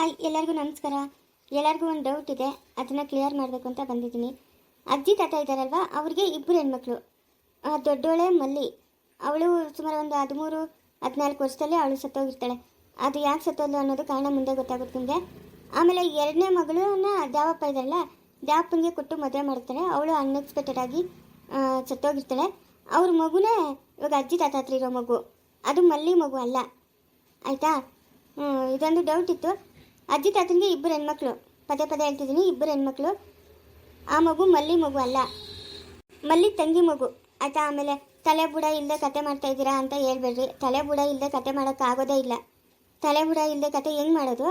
Hi, ಎಲ್ಲರಿಗೂ ನಮಸ್ಕಾರ. ಎಲ್ಲರಿಗೂ ಒಂದು ಡೌಟ್ ಇದೆ. ಅದನ್ನು ಕ್ಲಿಯರ್ ಮಾಡಬೇಕು ಅಂತ ಬಂದಿದ್ದೀನಿ. ಅಜ್ಜಿ, ತಾತ ಇದ್ದಾರಲ್ವಾ ಅವ್ರಿಗೆ ಇಬ್ಬರು ಹೆಣ್ಮಕ್ಳು. ದೊಡ್ಡೋಳೆ, ಮಲ್ಲಿ. ಅವಳು ಸುಮಾರು ಒಂದು ಹದಿಮೂರು, ಹದಿನಾಲ್ಕು ವರ್ಷದಲ್ಲಿ ಅವಳು ಸತ್ತೋಗಿರ್ತಾಳೆ. ಅದು ಯಾಕೆ ಸತ್ತೋದು ಅನ್ನೋದು ಕಾರಣ ಮುಂದೆ ಗೊತ್ತಾಗುತ್ತೆ ನಿಮಗೆ. ಆಮೇಲೆ ಎರಡನೇ ಮಗಳನ್ನ ದ್ಯಾವಪ್ಪ ಇದ್ದಾರಲ್ಲ ದ್ಯಾವಪ್ಪನಿಗೆ ಕೊಟ್ಟು ಮದುವೆ ಮಾಡ್ತಾಳೆ ಅವಳು ಅನ್ಎಕ್ಸ್ಪೆಕ್ಟೆಡ್ ಆಗಿ ಸತ್ತೋಗಿರ್ತಾಳೆ. ಅವ್ರ ಮಗುನೇ ಇವಾಗ ಅಜ್ಜಿ, ತಾತ ಹತ್ರ ಇರೋ ಮಗು. ಅದು ಮಲ್ಲಿ ಮಗು ಅಲ್ಲ. ಆಯಿತಾ? ಇದೊಂದು ಡೌಟ್ ಇತ್ತು. ಅಜ್ಜಿ ತಾತನಿಗೆ ಇಬ್ಬರು ಹೆಣ್ಮಕ್ಳು. ಪದೇ ಪದೇ ಹೇಳ್ತಿದ್ದೀನಿ, ಇಬ್ಬರು ಹೆಣ್ಮಕ್ಳು. ಆ ಮಗು ಮಲ್ಲಿ ಮಗು ಅಲ್ಲ. ಮಲ್ಲಿ ತಂಗಿ ಮಗು. ಆಯ್ತಾ? ಆಮೇಲೆ ತಲೆ ಬುಡ ಇಲ್ಲದೆ ಕತೆ ಮಾಡ್ತಾ ಇದ್ದೀರಾ ಅಂತ ಹೇಳ್ಬೇಡ್ರಿ. ತಲೆ ಬುಡ ಇಲ್ಲದೆ ಕತೆ ಮಾಡೋಕ್ಕಾಗೋದೇ ಇಲ್ಲ. ತಲೆ ಬುಡ ಇಲ್ಲದೆ ಕತೆ ಹೆಂಗೆ ಮಾಡೋದು?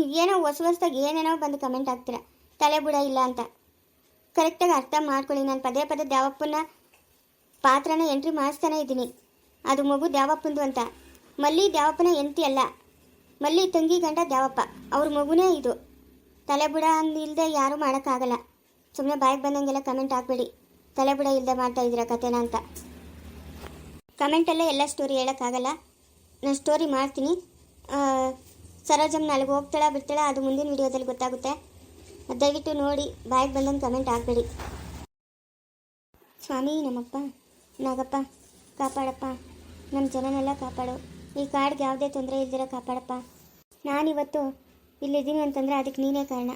ಏನೋ ಹೊಸ ಹೊಸ್ದಾಗಿ ಏನೇನೋ ಬಂದು ಕಮೆಂಟ್ ಹಾಕ್ತೀರಾ. ತಲೆ ಬುಡ ಇಲ್ಲ ಅಂತ. ಕರೆಕ್ಟಾಗಿ ಅರ್ಥ ಮಾಡ್ಕೊಳ್ಳಿ. ನಾನು ಪದೇ ಪದೇ ದ್ಯಾವಪ್ಪನ ಪಾತ್ರನ ಎಂಟ್ರಿ ಮಾಡಿಸ್ತಾನೆ ಇದ್ದೀನಿ. ಅದು ಮಗು ದ್ಯಾವಪ್ಪಂದು ಅಂತ. ಮಲ್ಲಿ ದ್ಯಾವಪ್ಪನ ಎಂತಿ ಅಲ್ಲ. ಮಲ್ಲಿ ತಂಗಿ ಗಂಡ ದ್ಯಾವಪ್ಪ. ಅವ್ರ ಮಗುನೇ ಇದು. ತಲೆಬುಡ ಅಂದಿಲ್ಲದೆ ಯಾರೂ ಮಾಡೋಕ್ಕಾಗಲ್ಲ. ಸುಮ್ಮನೆ ಬಾಯಿಗೆ ಬಂದಂಗೆಲ್ಲ ಕಮೆಂಟ್ ಹಾಕ್ಬೇಡಿ. ತಲೆಬುಡ ಇಲ್ಲದೆ ಮಾಡ್ತಾ ಇದ್ದೀರಾ ಕಥೆನ ಅಂತ. ಕಮೆಂಟಲ್ಲೇ ಎಲ್ಲ ಸ್ಟೋರಿ ಹೇಳೋಕ್ಕಾಗಲ್ಲ. ನಾನು ಸ್ಟೋರಿ ಮಾಡ್ತೀನಿ. ಸರೋಜಮ್ ಅಲ್ಲಿಗೆ ಹೋಗ್ತಾಳ, ಬಿಡ್ತಾಳ, ಅದು ಮುಂದಿನ ವಿಡಿಯೋದಲ್ಲಿ ಗೊತ್ತಾಗುತ್ತೆ. ದಯವಿಟ್ಟು ನೋಡಿ, ಬಾಯಿಗೆ ಬಂದಂಗೆ ಕಮೆಂಟ್ ಹಾಕ್ಬೇಡಿ. ಸ್ವಾಮಿ, ನಮ್ಮಪ್ಪ, ನಾಗಪ್ಪ, ಕಾಪಾಡಪ್ಪ. ನಮ್ಮ ಜನನೆಲ್ಲ ಕಾಪಾಡು. ಈ ಕಾಡಿಗೆ ಯಾವುದೇ ತೊಂದರೆ ಇಲ್ದಿರ ಕಾಪಾಡಪ್ಪ. ನಾನಿವತ್ತು ಇಲ್ಲಿದ್ದೀನಿ ಅಂತಂದರೆ ಅದಕ್ಕೆ ನೀನೇ ಕಾರಣ.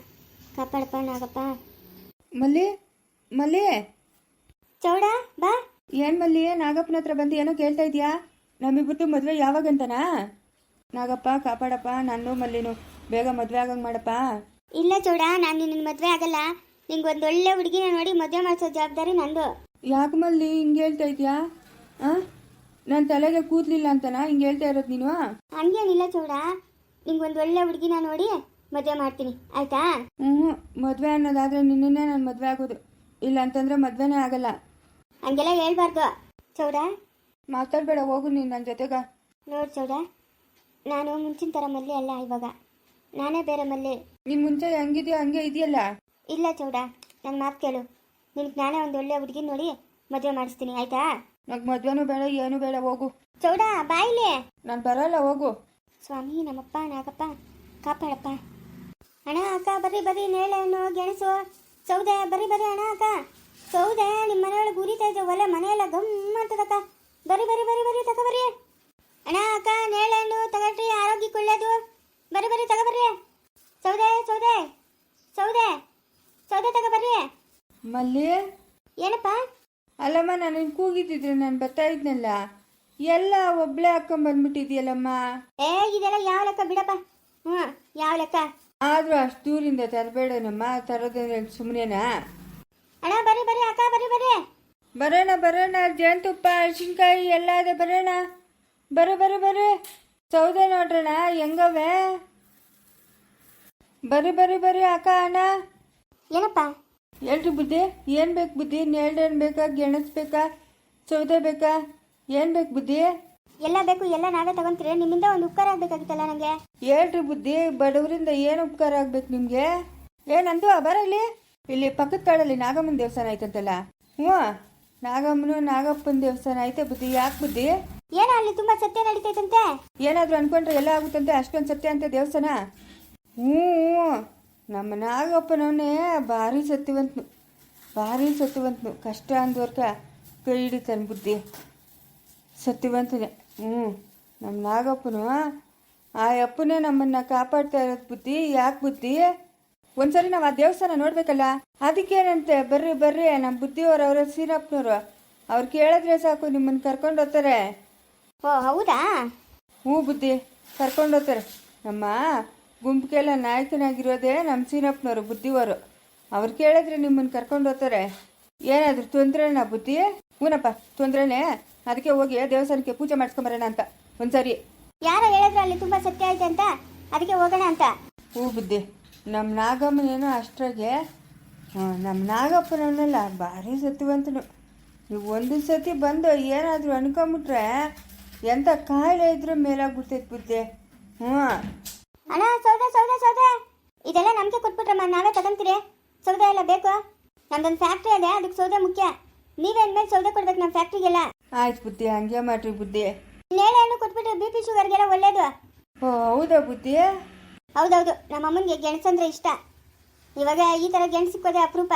ಕಾಪಾಡಪ್ಪ ನಾಗಪ್ಪ. ಮಲ್ಲಿ ಮಲ್ಲಿ. ಚೌಡ ಬಾ. ಏನ್ ಮಲ್ಲಿ ನಾಗಪ್ಪನ ಹತ್ರ ಬಂದು ಏನೋ ಕೇಳ್ತಾ ಇದೀಯಾ? ನಮ್ಮಿಬ್ಬರದು ಮದುವೆ ಯಾವಾಗಂತನಾ? ನಾಗಪ್ಪ ಕಾಪಾಡಪ್ಪ ನಾನು ಮಲ್ಲಿನು. ಬೇಗ ಮದುವೆ ಆಗಂಗ್ ಮಾಡಪ್ಪ. ಇಲ್ಲ ಚೌಡ ನಾನು ನಿನ್ನ ಮದುವೆ ಆಗಲ್ಲ. ನಿಂಗೆ ಒಂದು ಒಳ್ಳೆ ಹುಡುಗಿನ ನೋಡಿ ಮದುವೆ ಮಾಡಿಸೋ ಜವಾಬ್ದಾರಿ ನಂದು. ಯಾಕೆ ಮಲ್ಲಿ ಹಿಂಗೆ ಹೇಳ್ತಾ ಇದೀಯಾ? ಆ? ನನ್ನ ತಲೆಗೆ ಕೂದ್ಲಿಲ್ಲ ಅಂತನಾ? ಹಿಂಗೆ ಹೇಳ್ತಾ ಇರೋದು ನೀನು? ಹಂಗೇನಿಲ್ಲ ಚೌಡ. ನಿಂಗೆ ಒಂದು ಒಳ್ಳೆ ಹುಡುಗಿನ ನೋಡಿ ಮದುವೆ ಮಾಡ್ತೀನಿ. ಆಯ್ತಾ? ಹ್ಞೂ ಮದುವೆ ಅನ್ನೋದಾದ್ರೆ ನಿನ್ನೇ ನಾನು ಮದುವೆ ಆಗೋದು. ಇಲ್ಲ ಅಂತಂದ್ರೆ ಮದುವೆನೇ ಆಗಲ್ಲ. ಹಂಗೆಲ್ಲ ಹೇಳ್ಬಾರ್ದು. ಚೌಡ? ಮಾತಾಡ್ಬೇಡ ಹೋಗು ನೀನು ನನ್ನ ಜೊತೆಗ. ನೋಡು ಚೌಡ ನಾನು ಮುಂಚಿನ ಥರ ಮಲ್ಲಿ ಅಲ್ಲ ಇವಾಗ. ನಾನೇ ಬೇರೆ ಮಲ್ಲಿ. ನೀನು ಮುಂಚೆ ಹೆಂಗಿದ್ಯೋ ಹಂಗೆ ಇದೆಯಲ್ಲ? ಇಲ್ಲ ಚೌಡ ನನ್ನ ಮಾತು ಕೇಳು. ನಿನಗೆ ನಾನೇ ಒಂದು ಒಳ್ಳೆ ಹುಡುಗಿ ನೋಡಿ ಮದುವೆ ಮಾಡಿಸ್ತೀನಿ ಆಯ್ತಾ? ನಂಗೆ ಮದ್ವೆನೂ ಬೇಡ ಏನು ಬೇಡ ಹೋಗು. ಚೌಡ ಬಾಯಿಲೆ ನಾನು ಬರಲ್ಲ ಹೋಗು. ಸ್ವಾಮಿ ನಮ್ಮಪ್ಪ ನಾಗಪ್ಪ ಕಾಪಾಡಪ್ಪ. ಅಣ್ಣ ಅಕ್ಕ ಬರ್ರಿ ಬರ್ರಿ ನೇಳೆ ಹಣ್ಣು ಗೆಣಸು. ಸೌದೆ ಬರ್ರಿ ಬರ್ರಿ ಅಣ್ಣ ಅಕ್ಕ. ಸೌದೆ ನಿಮ್ಮ ಮನೆಯೊಳಗೆ ಉರಿತಾ ಇದ್ದೆ ಒಲೆ ಮನೆಯೆಲ್ಲ ಗಮ್ ಅಂತದಕ್ಕ ಬರ್ರಿ ಬರ್ರಿ ಬರ್ರಿ ಬರ್ರಿ ತಗೋ ಬರ್ರಿ. ಅಣ್ಣ ಅಕ್ಕ ನೇಳೆ ಹಣ್ಣು ತಗೊಳ್ರಿ ಆರೋಗ್ಯಕ್ಕೆ ಒಳ್ಳೇದು ಬರ್ರಿ ಬರ್ರಿ ತಗೋ ಬರ್ರಿ. ಸೌದೆ ಸೌದೆ ಸೌದೆ ಸೌದೆ ತಗೋ ಬರ್ರಿ. ಮಲ್ಲಿ ನಾನು ನಾನು ಬರ್ತಾ ಇದ್ನಲ್ಲ? ಎಲ್ಲ ಒಬ್ಳೆ ಹಾಕೊಂಬಂದ್ಬಿಟ್ಟಿದ್ಯಲ್ಲಮ್ಮ ಏ ಇದೆಲ್ಲ ಯಾವ ಲೆಕ್ಕ? ಬಿಡಪ್ಪ. ಹ್ಞೂ ಯಾವ ಲೆಕ್ಕ? ಆದ್ರೂ ಅಷ್ಟು ದೂರಿಂದ ತರಬೇಡನಮ್ಮ ತರೋದಂದ್ರೆ ಸುಮ್ಮನೆನಾ ಅಣ್ಣ ಬರ್ರಿ ಬರ್ರಿ ಅಕ್ಕ ಬರ್ರಿ ಬರ್ರಿ. ಬರೋಣ ಬರೋಣ ಜೇನುತುಪ್ಪ ಅರಿಶಿನ್ಕಾಯಿ ಎಲ್ಲ ಅದೇ ಬರೋಣ. ಬರೋ ಬರೋ ಬರ್ರಿ ಸೌದೆ ನೋಡ್ರಣ ಹೆಂಗವೆ? ಬರಿ ಬರಿ ಬರಿ ಅಕ್ಕ ಅಣ್ಣ. ಏನಪ್ಪ? ಹೇಳ್ರಿ ಬುದ್ಧಿ ಏನು ಬೇಕು ಬುದ್ಧಿ? ನೆಲ್ಡೇನ್ ಬೇಕಾ? ಗೆಣಸ್ ಬೇಕಾ? ಸೌದೆ ಬೇಕಾ? ಏನು ಬೇಕು ಬುದ್ಧಿ? ಎಲ್ಲ ಬೇಕು ಎಲ್ಲ ನಾವೇ ತಗೊಂತೀರಿ? ನಿಮ್ಮಿಂದ ಒಂದು ಉಪಕಾರ ಆಗ್ಬೇಕಾಗಿತ್ತಲ್ಲ ನನಗೆ ಹೇಳ್ರಿ ಬುದ್ಧಿ ಬಡವರಿಂದ ಏನು ಉಪಕಾರ ಆಗ್ಬೇಕು ನಿಮ್ಗೆ? ಏನಂದು ಬರ ಇಲ್ಲಿ. ಇಲ್ಲಿ ಪಕ್ಕದ ಕಾಡಲ್ಲಿ ನಾಗಮ್ಮನ ದೇವಸ್ಥಾನ ಐತಂತಲ್ಲ. ಹ್ಞೂ ನಾಗಮ್ಮನು ನಾಗಪ್ಪನ ದೇವಸ್ಥಾನ ಐತೆ ಬುದ್ಧಿ ಯಾಕೆ ಬುದ್ಧಿ? ಏನೋ ಅಲ್ಲಿ ತುಂಬಾ ಸತ್ಯ ನಡೀತೈತಂತೆ. ಏನಾದರೂ ಅನ್ಕೊಂಡ್ರೆ ಎಲ್ಲ ಆಗುತ್ತಂತೆ ಅಷ್ಟೊಂದು ಸತ್ಯ ಅಂತ ದೇವಸ್ಥಾನ? ಹ್ಞೂ ಹ್ಞೂ. ನಮ್ಮ ನಾಗಪ್ಪನವನೇ ಭಾರಿ ಸತ್ಯವಂತನು ಭಾರಿ ಸತ್ಯವಂತನು ಕಷ್ಟ ಅಂದವರ್ಕ. ಕೈ ಹಿಡಿತಾನೆ ಬುದ್ಧಿ. ಸತ್ಯವಂತನೆ. ಹ್ಞೂ ನಮ್ಮ ನಾಗಪ್ಪನು ಆ ಅಪ್ಪನೇ ನಮ್ಮನ್ನ ಕಾಪಾಡ್ತಾ ಇರೋದು ಬುದ್ಧಿ ಯಾಕೆ ಬುದ್ಧಿ? ಒಂದ್ಸರಿ ನಾವು ಆ ದೇವಸ್ಥಾನ ನೋಡ್ಬೇಕಲ್ಲ ಅದಕ್ಕೇನಂತೆ ಬರ್ರಿ ಬರ್ರಿ ನಮ್ಮ ಬುದ್ಧಿಯವರು ಅವರ ಸೀರಪ್ಪನವರು ಅವ್ರು ಕೇಳಿದ್ರೆ ಸಾಕು ನಿಮ್ಮನ್ನು ಕರ್ಕೊಂಡು ಹೋಗ್ತಾರೆ. ಓ ಹೌದಾ? ಹ್ಞೂ ಬುದ್ಧಿ ಕರ್ಕೊಂಡು ಹೋಗ್ತಾರೆ. ನಮ್ಮ ಗುಂಪಿಗೆಲ್ಲ ನಾಯಕನಾಗಿರೋದೇ ನಮ್ಮ ಸೀನಪ್ಪನವರು ಬುದ್ಧಿವರು ಅವ್ರು ಕೇಳಿದ್ರೆ ನಿಮ್ಮನ್ನು ಕರ್ಕೊಂಡು ಹೋಗ್ತಾರೆ. ಏನಾದರೂ ತೊಂದರೆನಾ ಬುದ್ಧಿ? ಹ್ಞೂನಪ್ಪ ತೊಂದ್ರೆ ಅದಕ್ಕೆ ಹೋಗಿ ದೇವಸ್ಥಾನಕ್ಕೆ ಪೂಜೆ ಮಾಡಿಸ್ಕೊಂಬರೋಣ ಅಂತ ಒಂದ್ಸರಿ. ಯಾರ ಹೇಳಿದ್ರು ಅಲ್ಲಿ ತುಂಬಾ ಸತ್ಯ ಐತೆ ಅಂತ? ಅದಕ್ಕೆ ಹೋಗೋಣ ಅಂತ? ಹೂ ಬುದ್ಧಿ ನಮ್ಮ ನಾಗಮ್ಮನೇನೋ ಅಷ್ಟ್ರಾಗೆ ನಮ್ಮ ನಾಗಪ್ಪನವನ್ನೆಲ್ಲ ಭಾರಿ ಸತ್ಯವಂತನು. ನೀವು ಒಂದು ಸತಿ ಬಂದು ಏನಾದರೂ ಅನ್ಕೊಂಬಿಟ್ರೆ ಎಂಥ ಕಾಯಿಲೆ ಇದ್ರೂ ಮೇಲಾಗ್ಬಿಡ್ತೈತೆ ಬುದ್ಧಿ. ಹ್ಞೂ. ಅಣ್ಣ ಸೌದೆ ಸೌದೆ ಸೌದೆ! ಇದೆಲ್ಲ ನಮಗೆ ಕೊಟ್ಬಿಟ್ರಮ್ಮ ನಾವೇ ತಗೊಂತೀರಿ. ಸೌದೆ ಎಲ್ಲ ಬೇಕು. ನಮ್ದೊಂದು ಫ್ಯಾಕ್ಟ್ರಿ ಇದೆ ಅದಕ್ಕೆ ಸೌದೆ ಮುಖ್ಯ. ನೀವೇ ಮೇಲೆ ಸೌದೆ ಕೊಡ್ಬೇಕು ನಮ್ಮ ಫ್ಯಾಕ್ಟ್ರಿಗೆಲ್ಲ ಆಯ್ತು ಬುದ್ಧಿ ಹಂಗೆ ಮಾಡ್ರಿ ಬುದ್ಧಿ. ನೇಳೆ ಹಣ್ಣು ಕೊಟ್ಬಿಟ್ರೆ ಬಿ ಪಿ ಶುಗರ್ಗೆಲ್ಲ ಒಳ್ಳೇದು. ಓ ಹೌದಾ ಬುದ್ಧಿ? ಹೌದೌದು ನಮ್ಮ ಅಮ್ಮನಿಗೆ ಗೆಣಸಂದ್ರೆ ಇಷ್ಟ. ಇವಾಗ ಈ ಥರ ಗೆಣಸು ಸಿಕ್ಕೋದೆ ಅಪರೂಪ.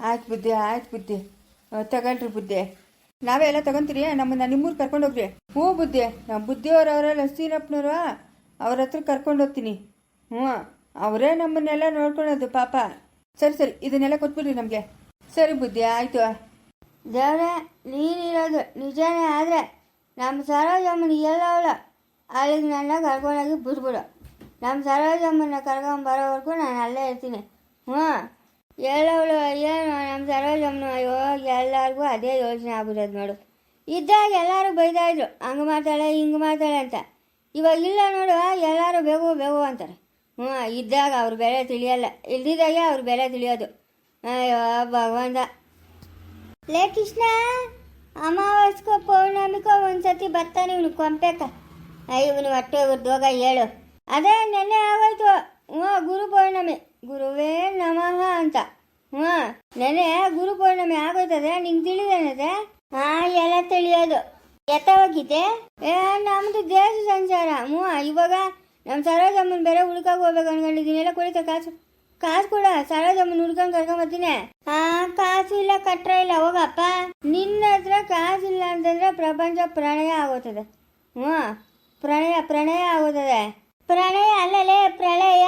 ಆಯ್ತು ಬುದ್ಧಿ ಆಯ್ತು ಬುದ್ಧಿ. ಆ, ತಗೊಳ್ರಿ ಬುದ್ಧಿ. ನಾವೇ ಎಲ್ಲ ತಗೊಂತೀರಿ? ನಮ್ಮನ್ನ ನಿಮ್ಮೂರು ಕರ್ಕೊಂಡು ಹೋಗ್ರಿ. ಹ್ಞೂ ಬುದ್ಧಿ ನಮ್ಮ ಬುದ್ಧಿಯವ್ರು ಅವರೆಲ್ಲ ಸೀನಪ್ಪನವರು ಅವ್ರ ಹತ್ರ ಕರ್ಕೊಂಡು ಹೋಗ್ತೀನಿ. ಹ್ಞೂ ಅವರೇ ನಮ್ಮನ್ನೆಲ್ಲ ನೋಡ್ಕೊಳೋದು ಪಾಪ. ಸರಿ ಸರಿ ಇದನ್ನೆಲ್ಲ ಕೊಟ್ಬಿಡ್ರಿ ನಮಗೆ. ಸರಿ ಬುದ್ಧಿ ಆಯಿತು. ದೇವ್ರೆ ನೀನಿರೋದು ನಿಜನೇ ಆದರೆ ನಮ್ಮ ಸರೋಜಮ್ಮನ ಎಲ್ಲವಳ ಅಲ್ಲಿಗೆ ನನ್ನ ಕರ್ಕೊಂಡೋಗಿ ಬಿಟ್ಬಿಡು. ನಮ್ಮ ಸರೋಜಮ್ಮನ ಕರ್ಕೊಂಬರೋವರೆಗೂ ನಾನು ಅಲ್ಲೇ ಇರ್ತೀನಿ. ಹ್ಞೂ ಎಲ್ಲವಳು ಏನು ನಮ್ಮ ಸರೋಜಮ್ಮನ? ಅಯ್ಯೋ, ಎಲ್ಲರಿಗೂ ಅದೇ ಯೋಚನೆ ಆಗ್ಬಿಡೋದು ನೋಡು. ಇದ್ದಾಗ ಎಲ್ಲರೂ ಬೈದಾಯಿದ್ರು ಹಂಗೆ ಮಾಡ್ತಾಳೆ, ಹಿಂಗೆ ಮಾಡ್ತಾಳೆ ಅಂತ. ಇವಾಗ ಇಲ್ಲ ನೋಡು, ಎಲ್ಲರೂ ಬೇಗ ಬೇಗು ಅಂತಾರೆ. ಹ್ಞೂ ಇದ್ದಾಗ ಅವ್ರ ಬೆಲೆ ತಿಳಿಯಲ್ಲ, ಇಲ್ದಿದ್ದಾಗೆ ಅವ್ರ ಬೆಲೆ ತಿಳಿಯೋದು. ಅಯ್ಯೋ, ಭಗವಂತ. ಲೇ ಕೃಷ್ಣ ಅಮಾವಾಸ್ಕೋ ಪೌರ್ಣಮಿಕೋ ಒಂದ್ಸತಿ ಬರ್ತಾನೆ ಇವನು ಕೊಂಪೆಕ. ಇವನು ಹೊಟ್ಟೆ ಉರ್ದೋಗ ಹೇಳು. ಅದೇ ನೆನ್ನೆ ಆಗೋಯ್ತು. ಹ್ಞೂ, ಗುರು ಪೌರ್ಣಮಿ. ಗುರುವೇ ನಮಃ ಅಂತ. ಹ್ಞೂ, ನೆನ್ನೆ ಗುರು ಪೌರ್ಣಮಿ ಆಗೋಯ್ತದೆ ನಿಂಗೆ ತಿಳಿದೇನದೆ? ಹಾ, ಎಲ್ಲ ತಿಳಿಯೋದು. ಎತ್ತ ಹೋಗಿದ್ದೆ? ಏ, ನಮ್ದು ದೇಶ ಸಂಚಾರ. ಹ್ಞೂ, ಇವಾಗ ನಮ್ಮ ಸರೋಜಮ್ಮನ ಬೇರೆ ಹುಡ್ಕಾಗ ಹೋಗ್ಬೇಕು ಅನ್ಕೊಂಡಿದ್ದೀನಿ. ಎಲ್ಲ ಕುಳಿತ ಕಾಸು. ಕಾಸು ಕೂಡ ಸರೋಜಮ್ಮನ ಹುಡ್ಕೊಂಡು ಕರ್ಕೊಂಬರ್ತೀನಿ ಆ, ಕಾಸು ಇಲ್ಲ ಕಟ್ರ ಇಲ್ಲ, ಹೋಗಪ್ಪ. ನಿನ್ನ ಹತ್ರ ಕಾಸು ಇಲ್ಲ ಅಂತಂದ್ರೆ ಪ್ರಪಂಚ ಪ್ರಣಯ ಆಗೋತದೆ. ಹ್ಞೂ, ಪ್ರಣಯ ಪ್ರಣಯ ಆಗೋತದೆ. ಪ್ರಣಯ ಅಲ್ಲಲೇ, ಪ್ರಳಯ.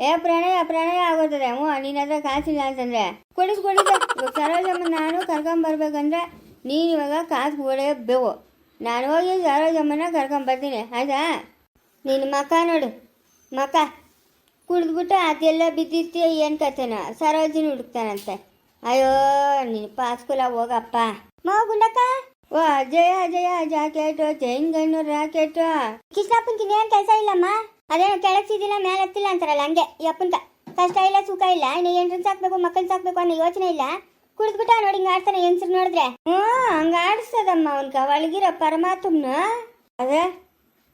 ಏ, ಪ್ರಣಯ ಪ್ರಣಯ ಆಗೋತದೆ. ಹ್ಞೂ, ನಿನ್ನ ಹತ್ರ ಕಾಸಿಲ್ಲ ಅಂತಂದ್ರೆ. ಕೊಡಿಸ್ ಕೊಡಿಸ ಸರೋಜಮ್ಮ ನಾನು ಕರ್ಕೊಂಬರ್ಬೇಕಂದ್ರೆ ನೀನು ಇವಾಗ ಕಾಸು ಕೊಡಬೇಕು. ನಾನು ಹೋಗಿ ಸರೋಜಮ್ಮನ ಕರ್ಕೊಂಬರ್ತೀನಿ ಆಯ್ತಾ? ನಿನ್ನ ಮಕ್ಕ ನೋಡು. ಮಕ. ಕುಡಿದ್ಬಿಟ್ಟು ಅದೆಲ್ಲ ಬಿದ್ದಿರ್ತೀಯ ಏನು ಕತೆನ ಸರೋಜಿನ ಹುಡುಕ್ತಾನಂತೆ. ಅಯ್ಯೋ ನೀನು ಪಾಸ್ಕೂಲ ಹೋಗಪ್ಪ. ಮಾವ ಗುಂಡಕ್ಕ ಓ ಜಯ ಜಯ ಜಾಕೆಟು ಚೆಂಗಣ್ಣು ರಾಕೆಟು. ಕೃಷ್ಣಪ್ಪನ್ಕಿನ್ ಏನ್ ಕೆಲಸ ಇಲ್ಲಮ್ಮ. ಅದೇನು ಕೆಳಗ್ಸಿದಿಲ್ಲ ಮೇಲೆ ಹತ್ತಿಲ್ಲ ಅಂತಾರಲ್ಲ ಹಂಗೆ. ಯಪ್ಪಂತ ಕಷ್ಟ ಇಲ್ಲ ಸುಖ ಇಲ್ಲ ಇನ್ನು ಎಂಟ್ರನ್ ಸಾಕ್ಬೇಕು ಮಕ್ಕಳನ್ನ ಸಾಕ್ಬೇಕು ಅನ್ನೋ ಯೋಚನೆ ಇಲ್ಲ. ಕುಡಿದ್ಬಿಟ್ಟ ನೋಡಿ ಹಿಂಗ ಆಡ್ತಾನೆ ಹೆಂಗ್ಸ್ರು ನೋಡಿದ್ರೆ. ಹ್ಞೂ ಹಂಗ ಆಡಿಸ್ತದಮ್ಮ ಅವನ್ಕ ಒಳಗಿರೋ ಪರಮಾತ್ಮನ. ಅದೇ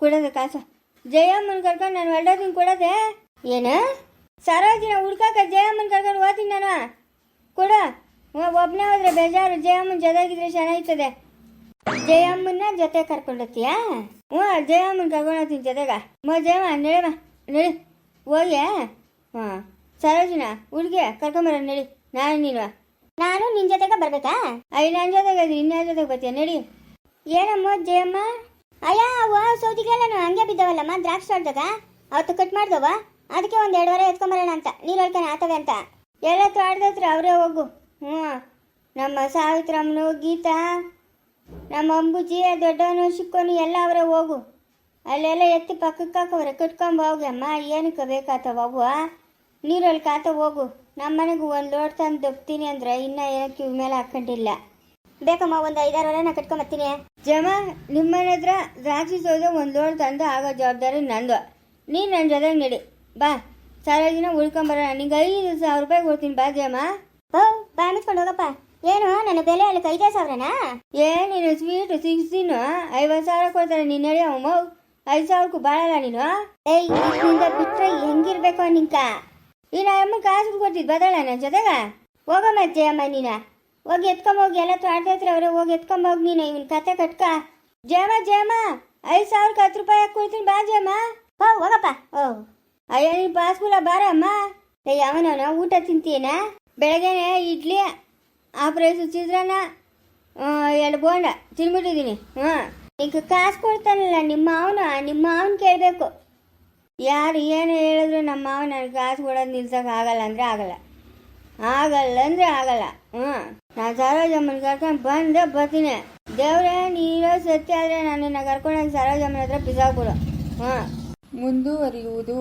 ಕೊಡೋದು ಕಾಸು ಜಯಮ್ಮನ ಕರ್ಕೊಂಡು ನಾನು ಹೊರಡೋದಿನ ಕೊಡೋದೆ ಏನು? ಸರೋಜಿನ ಹುಡ್ಕಾಕ ಜಯಮ್ಮನ ಕರ್ಕೊಂಡು ಹೋಗ್ತೀನಿ ನಾನು. ಕೊಡ. ಒಬ್ಬನೇ ಹೋದ್ರೆ ಬೇಜಾರು. ಜಯಮ್ಮನ ಜೊತೆಗಿದ್ರೆ ಚೆನ್ನಾಗ್ತದೆ ಜಯಮ್ಮನ್ನ ಜೊತೆ ಕರ್ಕೊಂಡೋಗ್ತೀಯಾ? ಹ್ಞೂ ಜಯಮ್ಮನ ಕರ್ಕೊಂಡು ಹೋಗ್ತೀನಿ ಜೊತೆಗ. ಮ, ಜಯಮ್ಮ ನಡಿಯಮ್ಮ ನಡಿ. ಹೋಗಿ ಹಾಂ ಸರೋಜಿನ ಹುಡುಗಿ ಕರ್ಕೊಂಬರ ನಡಿ. ನಾನು ನೀನು. ನಾನು ನಿನ್ ಜೊತೆಗೆ ಬರ್ಬೇಕಾ? ಅಯ್ಯ ನನ್ನ ಜೊತೆಗೆ ಇನ್ನ ಜೊತೆಗೆ ಬರ್ತೀಯ? ನಡಿ. ಏನಮ್ಮ ಜಯಮ್ಮ? ಅಯ್ಯ ವಾ ಸೌದಿಗೆಲ್ಲ ಹಂಗೆ ಬಿದ್ದವಲ್ಲಮ್ಮ, ದ್ರಾಕ್ಷಿ ಹೊಡ್ದಾಗ ಅವತ್ತು ಕಟ್ ಮಾಡ್ದವ ಅದಕ್ಕೆ ಒಂದು ಎರಡು ವಾರ ಎತ್ಕೊಂಬರೋಣ ಅಂತ. ನೀರು ಹೇಳ್ತಾನೆ ಆತವೆ ಅಂತ. ಎಲ್ಲ ಆಡ್ದತ್ರ ಅವರೇ ಹೋಗು. ಹ್ಞೂ ನಮ್ಮ ಸಾವಿತ್ರಮ್ಮನು, ಗೀತಾ, ನಮ್ಮ ಅಂಬುಜಿ, ದೊಡ್ಡವನು ಶಿಕ್ಕೋನು ಎಲ್ಲ ಅವರೇ ಹೋಗು. ಅಲ್ಲೆಲ್ಲ ಎತ್ತಿ ಪಕ್ಕಕ್ಕೆ ಹಾಕವ್ರೆ ಕಟ್ಕೊಂಬ ಹೋಗಿ. ಅಮ್ಮ, ಏನಕ್ಕೆ ಅವು ನೀರಲ್ಲಿ ಕಾತ ಹೋಗು. ನಮ್ಮ ಮನೆಗೂ ಒಂದು ಲೋಡ್ ತಂದು ದಬ್ತೀನಿ ಅಂದ್ರೆ ಇನ್ನ ಏನೋ ಕ್ಯೂ ಮೇಲೆ ಹಾಕೊಂಡಿಲ್ಲ. ಬೇಕಮ್ಮ, ಒಂದು ಐದಾರು ವರೆ ನಾ ಕಟ್ಕೊಂಬರ್ತೀನಿ ಜಮ ನಿಮ್ಮ ಮನೆ ಹತ್ರ ದ್ರಾಕ್ಷಿ ಸೋದ ಒಂದು ಲೋಡ್ ತಂದು ಆಗೋ ಜವಾಬ್ದಾರಿ ನಂದು. ನೀನು ನನ್ನ ಜೊತೆಗೆ ನಡಿ. ಬಾ ಸರೋಜಿನ ಉಳ್ಕೊಂಬರೋಣ ನಿಂಗೆ ಐದು ಸಾವಿರ ರೂಪಾಯಿ ಕೊಡ್ತೀನಿ ಬಾ ಜಮ್ಮ ಓ ಬಾ ಮಿತ್ಕೊಂಡು ಹೋಗಪ್ಪ. ಏನು ನನ್ನ ಬೆಲೆ ಅಲ್ಲಿ ಕೈಗೆ ಸಾವಿರನಾ? ಏ ನೀನು ಸ್ವೀಟ್ ಸಿಕ್ಸ್ಟೀನು ಐವತ್ತು ಸಾವಿರ ಕೊಡ್ತಾರೆ ನೀನು ಹೇಳಿ ಅಮ್ಮ ಐದು ಸಾವಿರಕ್ಕೂ ಬಾಳಲ್ಲ ನೀನು? ಏಯ್ನಿಂದ ಬಿಟ್ರೆ ಹೆಂಗಿರ್ಬೇಕು ನಿಂಕ? ಈ ನಾ ಅಮ್ಮ ಕಾಸು ಕೊಡ್ತಿದ್ದು ಬದಳ ನನ್ನ ಜೊತೆಗ? ಹೋಗಮ್ಮ ಜಯಮ್ಮ ನೀನ. ಹೋಗಿ ಎತ್ಕೊಂಬೋಗಿ ಎಲ್ಲ ತೋಟದ ಇದ್ರೆ ಅವ್ರೆ ಹೋಗಿ ಎತ್ಕೊಂಬೋಗಿ ನೀನು ಇವನ್ ಕತೆ ಕಟ್ಕ. ಜಯಮ್ಮ ಜಯಮ್ಮ ಐದು ಸಾವಿರಕ್ಕೆ ಹತ್ತು ರೂಪಾಯಿ ಹಾಕಿ ಕೊಡ್ತೀನಿ ಬಾ ಜಯಮ್ಮ ಹೋಗಪ್ಪ ಓ. ಅಯ್ಯ, ನೀನು ಪಾಸ್ಕೂಲ ಬಾರಮ್ಮ? ಅವನವನ ಊಟ ತಿಂತೀನ? ಬೆಳಗ್ಗೆನೆ ಇಡ್ಲಿ ಆ ಪ್ರೈಸು ಚಿತ್ರಾನ್ನ ಎರಡು ಬೋಂಡ ತಿನ್ಬಿಟ್ಟಿದ್ದೀನಿ. ಹಾಂ ಈಗ ಕಾಸು ಕೊಡ್ತಾನಲ್ಲ, ನಿಮ್ಮ ಮಾವನ ನಿಮ್ಮ ಮಾವನ ಕೇಳಬೇಕು. ಯಾರು ಏನು ಹೇಳಿದ್ರು ನಮ್ಮ ಮಾವನ ನನಗೆ ಕಾಸು ಕೊಡೋದು ನಿಲ್ಸೋಕೆ ಆಗಲ್ಲ ಅಂದರೆ ಆಗಲ್ಲ. ಆಗಲ್ಲ ಅಂದರೆ ಆಗಲ್ಲ. ಹ್ಞೂ ನಾನು ಸರೋಜಮ್ಮನ ಕರ್ಕೊಂಡು ಬಂದೆ ಬರ್ತೀನಿ. ದೇವ್ರೇ ನೀರೋ ಸತ್ಯ ಆದರೆ ನನ್ನನ್ನು ಕರ್ಕೊಂಡು ಸರೋಜಮ್ಮನ ಹತ್ರ ಬಿಸಾಕ್ಬಿಡು. ಹಾಂ ಮುಂದುವರಿಯುವುದು.